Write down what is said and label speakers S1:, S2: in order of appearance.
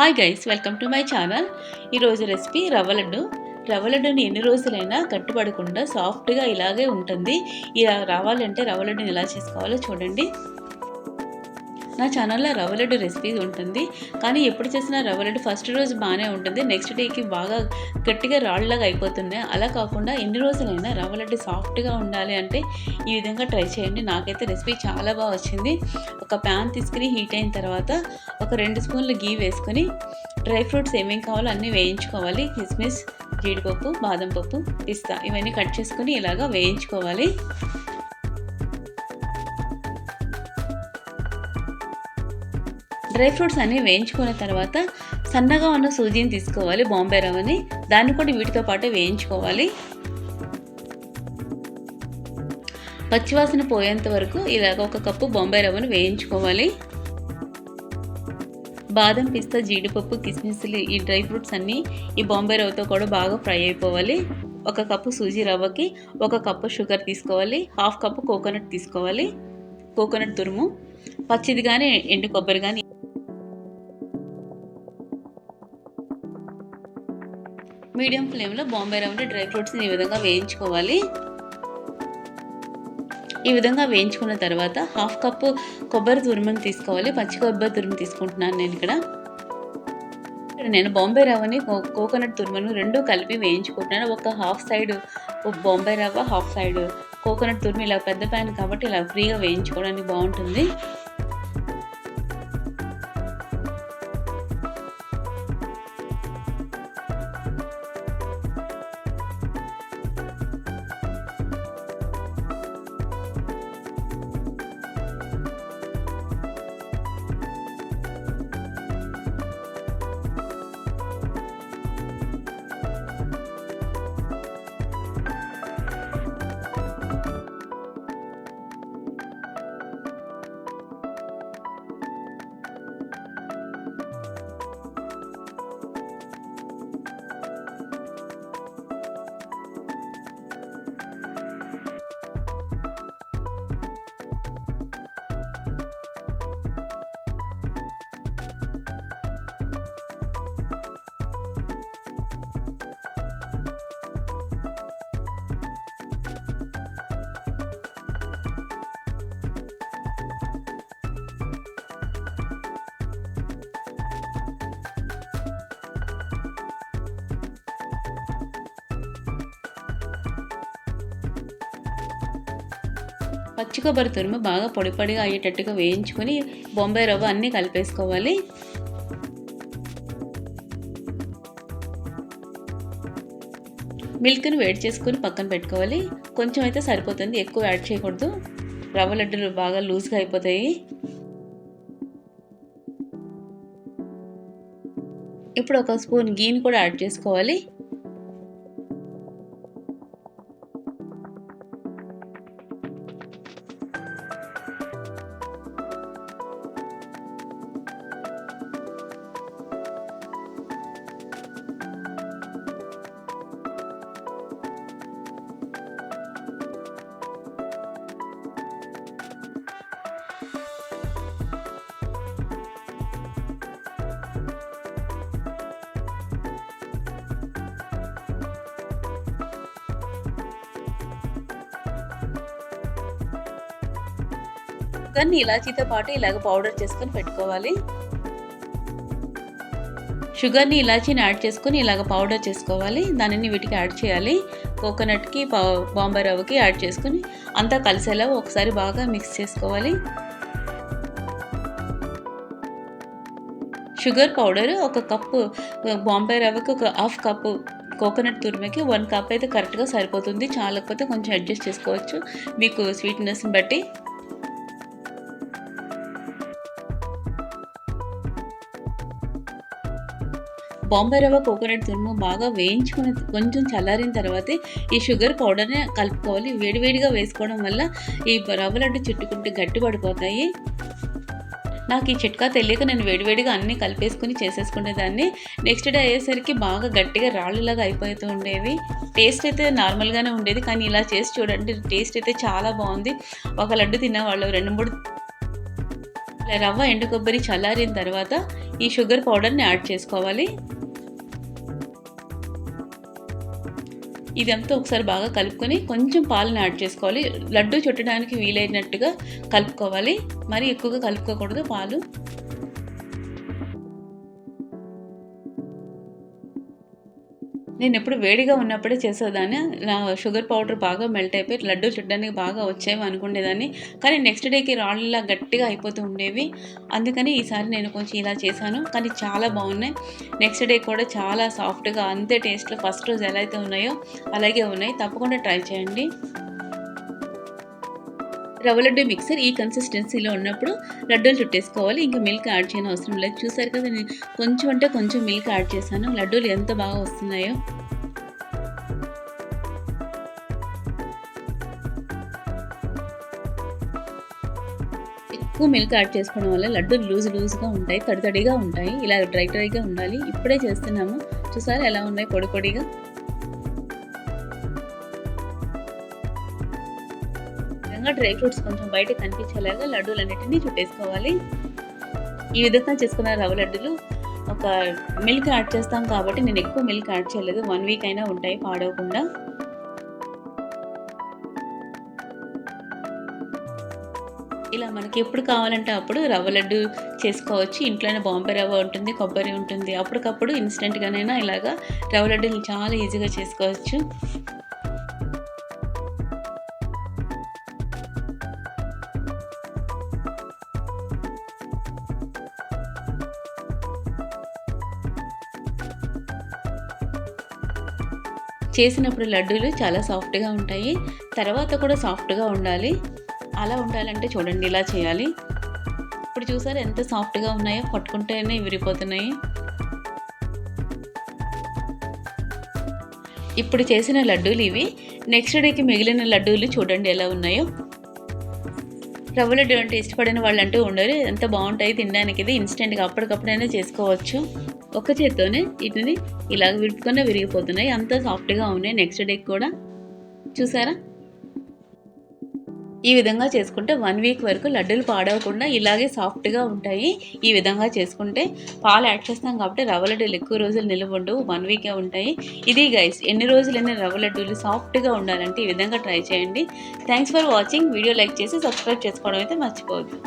S1: Hi guys welcome to my channel ఈరోజు recipe rava laddu. రవ్వ లడ్డుని ఎన్ని రోజులైనా కట్టుబడకుండా సాఫ్ట్గా ఇలాగే ఉంటుంది. ఇలా రావాలంటే రవ్వ లడ్డుని ఎలా చేసుకోవాలో చూడండి. నా ఛానల్లో రవ్వ లడ్డు రెసిపీ ఉంటుంది. కానీ ఎప్పుడు చేసిన రవ్వ లడ్డు ఫస్ట్ రోజు బాగానే ఉంటుంది. నెక్స్ట్ డేకి బాగా గట్టిగా రాళ్ళలాగా అయిపోతుంది. అలా కాకుండా ఎన్ని రోజులైనా రవ్వ లడ్డు సాఫ్ట్గా ఉండాలి అంటే ఈ విధంగా ట్రై చేయండి. నాకైతే రెసిపీ చాలా బాగా వచ్చింది. ఒక ప్యాన్ తీసుకుని హీట్ అయిన తర్వాత ఒక రెండు స్పూన్లు గీ వేసుకొని డ్రై ఫ్రూట్స్ ఏమేమి కావాలో అన్నీ వేయించుకోవాలి. కిస్మిస్ జీడిపప్పు బాదం పప్పు పిస్తా ఇవన్నీ కట్ చేసుకుని ఇలాగా వేయించుకోవాలి. డ్రై ఫ్రూట్స్ అన్నీ వేయించుకున్న తర్వాత సన్నగా ఉన్న సూజీని తీసుకోవాలి బాంబే రవ్వని. దాన్ని కూడా వీటితో పాటు వేయించుకోవాలి. పచ్చివాసన పోయేంత వరకు ఇలాగ ఒక కప్పు బొంబాయి రవ్వను వేయించుకోవాలి. బాదం పిస్తా జీడిపప్పు కిస్మిస్లు ఈ డ్రై ఫ్రూట్స్ అన్నీ ఈ బాంబే రవ్వతో కూడా బాగా ఫ్రై అయిపోవాలి. ఒక కప్పు సూజీ రవ్వకి ఒక కప్పు షుగర్ తీసుకోవాలి. హాఫ్ కప్పు కోకోనట్ తీసుకోవాలి. కోకోనట్ తురుము. పచ్చిది కానీ ఎండు కొబ్బరి కానీ మీడియం ఫ్లేమ్లో బాంబే రవ్వని డ్రై ఫ్రూట్స్ని ఈ విధంగా వేయించుకోవాలి. ఈ విధంగా వేయించుకున్న తర్వాత హాఫ్ కప్పు కొబ్బరి తురుమని తీసుకోవాలి. పచ్చి కొబ్బరి తురుము తీసుకుంటున్నాను నేను ఇక్కడ. నేను బాంబే రవ్వని కోకోనట్ తురుమును రెండు కలిపి వేయించుకుంటున్నాను. ఒక హాఫ్ సైడ్ బాంబే రవ్వ హాఫ్ సైడ్ కోకోనట్ తురుము. ఇలా పెద్ద ప్యాన్ కాబట్టి ఇలా ఫ్రీగా వేయించుకోవడానికి బాగుంటుంది. పచ్చి కొబ్బరి తురుము బాగా పొడి పొడిగా అయ్యేటట్టుగా వేయించుకొని బొంబాయి రవ్వ అన్నీ కలిపేసుకోవాలి. మిల్క్ని వేడి చేసుకొని పక్కన పెట్టుకోవాలి. కొంచెం అయితే సరిపోతుంది ఎక్కువ యాడ్ చేయకూడదు. రవ్వ లడ్డూలు బాగా లూజ్గా అయిపోతాయి. ఇప్పుడు ఒక స్పూన్ గీని కూడా యాడ్ చేసుకోవాలి. దాన్ని ఇలాచీతో పాటు ఇలాగ పౌడర్ చేసుకొని పెట్టుకోవాలి. షుగర్ని ఇలాచీని యాడ్ చేసుకొని ఇలాగ పౌడర్ చేసుకోవాలి. దానిని వీటికి యాడ్ చేయాలి. కోకోనట్కి బాంబే రవ్వకి యాడ్ చేసుకొని అంతా కలిసేలా ఒకసారి బాగా మిక్స్ చేసుకోవాలి. షుగర్ పౌడర్ ఒక కప్పు బాంబే రవ్వకి ఒక హాఫ్ కప్పు కోకోనట్ తురిమకి వన్ కప్ అయితే కరెక్ట్గా సరిపోతుంది. చాలకపోతే కొంచెం అడ్జస్ట్ చేసుకోవచ్చు. మీకు స్వీట్నెస్ని బట్టి. బాంబే రవ్వ కోకోనట్ తురుము బాగా వేయించుకుని కొంచెం చల్లారిన తర్వాతే ఈ షుగర్ పౌడర్ని కలుపుకోవాలి. వేడివేడిగా వేసుకోవడం వల్ల ఈ రవ్వ లడ్డు చుట్టుకుంటే గట్టి పడిపోతాయి నాకు ఈ చిట్కా తెలియక నేను వేడివేడిగా అన్నీ కలిపేసుకుని చేసేసుకునేదాన్ని. నెక్స్ట్ డే అయ్యేసరికి బాగా గట్టిగా రాళ్ళులాగా అయిపోతూ ఉండేవి. టేస్ట్ అయితే నార్మల్గానే ఉండేది కానీ ఇలా చేసి చూడండి టేస్ట్ అయితే చాలా బాగుంది. ఒక లడ్డు తిన్న వాళ్ళు రెండు మూడు రవ్వ ఎండు కొబ్బరి చల్లారిన తర్వాత ఈ షుగర్ పౌడర్ని యాడ్ చేసుకోవాలి. ఇదంతా ఒకసారి బాగా కలుపుకొని కొంచెం పాలను యాడ్ చేసుకోవాలి. లడ్డు చుట్టడానికి వీలైనట్టుగా కలుపుకోవాలి. మరి ఎక్కువగా కలుపుకోకూడదు పాలు నేను ఎప్పుడు వేడిగా ఉన్నప్పుడే చేసేదాన్ని. నా షుగర్ పౌడర్ బాగా మెల్ట్ అయిపోయి లడ్డు చుట్టడానికి బాగా వచ్చేవి అనుకునేదాన్ని కానీ నెక్స్ట్ డేకి రాళ్ళలా గట్టిగా అయిపోతూ ఉండేవి. అందుకని ఈసారి నేను కొంచెం ఇలా చేశాను. కానీ చాలా బాగున్నాయి. నెక్స్ట్ డే కూడా చాలా సాఫ్ట్గా అంతే టేస్ట్లో ఫస్ట్ రోజు ఎలా అయితే ఉన్నాయో అలాగే ఉన్నాయి. తప్పకుండా ట్రై చేయండి. రవ్వ లడ్డు మిక్సర్ ఈ కన్సిస్టెన్సీలో ఉన్నప్పుడు లడ్డూలు చుట్టేసుకోవాలి. ఇంకా మిల్క్ యాడ్ చేయని అవసరం లేదు. చూసారు కదా నేను కొంచెం అంటే కొంచెం మిల్క్ యాడ్ చేశాను. లడ్డూలు ఎంత బాగా వస్తున్నాయో. ఎక్కువ మిల్క్ యాడ్ చేసుకోవడం వల్ల లడ్డూలు లూజ్ లూజ్గా ఉంటాయి తడితడిగా ఉంటాయి. ఇలా డ్రై డ్రైగా ఉండాలి. ఇప్పుడే చేస్తున్నాము. చూసారా ఎలా ఉన్నాయి? పొడి పొడిగా. విధంగా డ్రై ఫ్రూట్స్ కొంచెం బయట కనిపించేలాగా లడ్డూలన్నిటినీ చుట్టేసుకోవాలి. ఈ విధంగా చేసుకున్న రవ్వ లడ్డులు ఒక మిల్క్ యాడ్ చేస్తాం కాబట్టి నేను ఎక్కువ మిల్క్ యాడ్ చేయలేదు. వన్ వీక్ అయినా ఉంటాయి పాడవకుండా. ఇలా మనకి ఎప్పుడు కావాలంటే అప్పుడు రవ్వ లడ్డు చేసుకోవచ్చు. ఇంట్లోనే బాంబే రవ్వ ఉంటుంది కొబ్బరి ఉంటుంది. అప్పటికప్పుడు ఇన్స్టెంట్గానైనా ఇలాగా రవ్వ లడ్డూలు చాలా ఈజీగా చేసుకోవచ్చు. చేసినప్పుడు లడ్డూలు చాలా సాఫ్ట్గా ఉంటాయి. తర్వాత కూడా సాఫ్ట్గా ఉండాలి. అలా ఉండాలంటే చూడండి ఇలా చేయాలి. ఇప్పుడు చూసారు ఎంత సాఫ్ట్గా ఉన్నాయో? పట్టుకుంటేనే విరిపోతున్నాయి ఇప్పుడు చేసిన లడ్డూలు ఇవి. నెక్స్ట్ డేకి మిగిలిన లడ్డూలు చూడండి ఎలా ఉన్నాయో. రవ్వ లడ్డు అంటే ఇష్టపడిన వాళ్ళు అంటూ ఉండరు. ఎంత బాగుంటాయి తినడానికి ఇది ఇన్స్టెంట్గా అప్పటికప్పుడైనా చేసుకోవచ్చు. ఒక చేత్తోనే వీటిని ఇలాగ విరుపుకొని విరిగిపోతున్నాయి. అంత సాఫ్ట్గా ఉన్నాయి. నెక్స్ట్ డే కూడా. చూసారా? ఈ విధంగా చేసుకుంటే వన్ వీక్ వరకు లడ్డూలు పాడవకుండా ఇలాగే సాఫ్ట్గా ఉంటాయి. ఈ విధంగా చేసుకుంటే పాలు యాడ్ చేస్తాం కాబట్టి రవ్వ లడ్డూలు ఎక్కువ రోజులు నిల్వ ఉండవు వన్ వీకే ఉంటాయి. ఇది గైస్ ఎన్ని రోజులైనా రవ్వ లడ్డూలు సాఫ్ట్గా ఉండాలంటే ఈ విధంగా ట్రై చేయండి. Thanks for watching video like చేసి సబ్స్క్రైబ్ చేసుకోవడం అయితే మర్చిపోవద్దు.